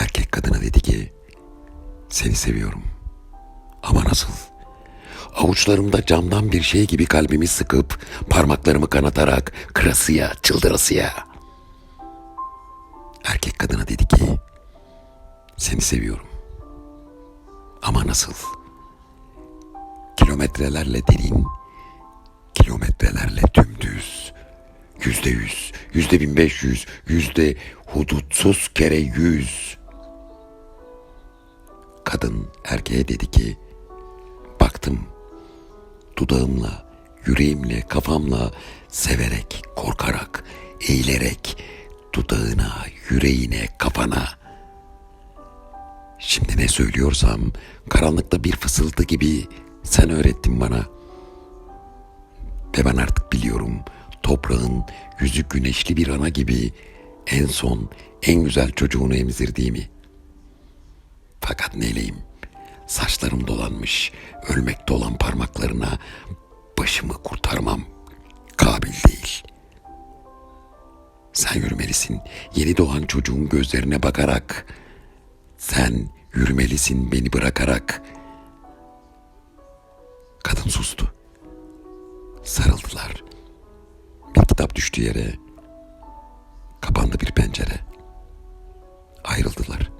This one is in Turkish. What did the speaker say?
Erkek kadına dedi ki seni seviyorum. Ama nasıl? Avuçlarımda camdan bir şey gibi kalbimi sıkıp parmaklarımı kanatarak kırasıya, çıldırasıya. Erkek kadına dedi ki seni seviyorum. Ama nasıl? Kilometrelerle derin, kilometrelerle dümdüz. Yüzde yüz, yüzde bin beş yüz, yüzde hudutsuz kere yüz. Kadın erkeğe dedi ki, baktım dudağımla, yüreğimle, kafamla, severek, korkarak, eğilerek, dudağına, yüreğine, kafana. Şimdi ne söylüyorsam karanlıkta bir fısıltı gibi sen öğrettin bana. Ve ben artık biliyorum toprağın yüzü güneşli bir ana gibi en son en güzel çocuğunu emzirdiğimi. Fakat neyleyim? Saçlarım dolanmış, ölmekte olan parmaklarına başımı kurtarmam kabil değil. Sen yürümelisin. Yeni doğan çocuğun gözlerine bakarak. Sen yürümelisin beni bırakarak. Kadın sustu. Sarıldılar. Bir kitap düştü yere. Kapandı bir pencere. Ayrıldılar.''